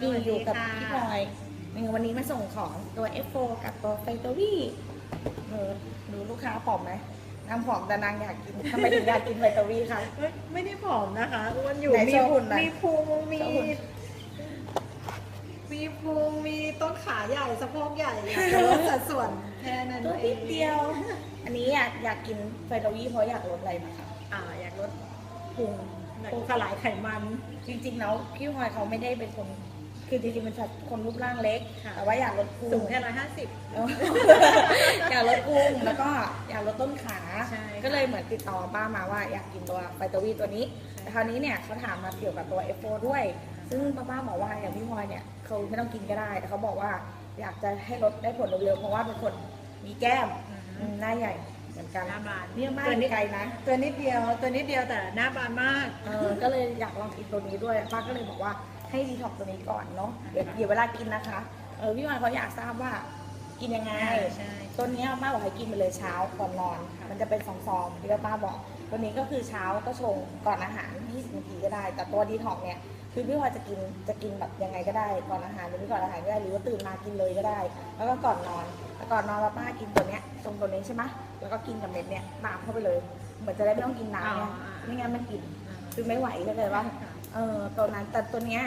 นี่สวัสอดียู่กับค่ะพี่พลอยนี่วันนี้มาส่งของตัว F4 กับตัวไฟตอรี่เออดูลูกค้าผอมไหมนางผอมแต่นางอยากกินทำไมถึงอยากกินไฟตอรี่คะไม่ไม่ได้ผอมนะคะอ้วนอยู่ไหนมีโชว์หุ่นหน่อย มีพุงมีโชว์หุ่น มีพุงมีต้นขาใหญ่สะโพกใหญ่อยากจะลดสัดส่วนแค่นั้นตัวเอนิงดเดียว อันนี้อยากอยากกินไฟตอรี่เพราะอยากลดอะไรนะคะอ่าอยากลดพุง พุงสลายไขมัน จริงๆแล้วพี่พลอยเขาไม่ได้เป็นคน คือจริงๆเป็นคนรูปร่างเล็กค่ะแต่ว่าอยากลดพุงสูงแค่ร้อยห้าสิบเอออยากลดพุงแล้วก็อยากลดต้นขาใช่ค่ะก็เลยเหมือนติดต่อป้ามาว่าอยากกินตัวไฟตอวีตัวนี้แต่คราวนี้เนี่ยเขาถามมาเกี่ยวกับตัว F4 ด้วย ซึ่งป้าป้าบอกว่าอย่างพี่พลอยเนี่ยเขาไม่ต้องกินก็ได้ แต่เขาบอกว่าอยากจะให้ลดได้ผลเร็วๆเพราะว่าเป็นคนมีแก้มอืมหน้าใหญ่เหมือนกันหน้าบานเนี่ยมากตัวนี้ไกลนะ ตัวนิดเดียวตัวนิดเดียวแต่หน้าบานมากเออก็เลยอยากลองกินตัวนี้ด้วยป้าก็เลยบอกว่า ให้ดีท็อกตัวนี้ก่อนเนาะเดี๋ยวเดี๋ยวเวลากินนะคะ เออพี่วันเขาอยากทราบว่า กินยังไง ใช่ตัวเนี้ยป้าบอกให้กินไปเลยเช้าก่อนนอน มันจะเป็นซองๆที่ป้าบอก ตัวนี้ก็คือเช้าก็ชงก่อนอาหาร 20 นาทีก็ได้ แต่ตัวดีท็อกเนี่ยคือพี่วันจะกินจะกินแบบยังไงก็ได้ก่อนอาหารหรือไม่ก่อนอาหารก็ได้หรือว่าตื่นมากินเลยก็ได้ แล้วก็ก่อนนอนแต่ก่อนนอนป้ากินตัวเนี้ยชงตัวนี้ใช่ไหมแล้วก็กินกับเม็ดเนี่ยตามเข้าไปเลย เหมือนจะได้ไม่ต้องกินน้ำเนี่ยอ๋อไม่งั้นมันกินคือไม่ไหวเข้าใจว่า เออตัวนั้นแต่ตัวเนี้ย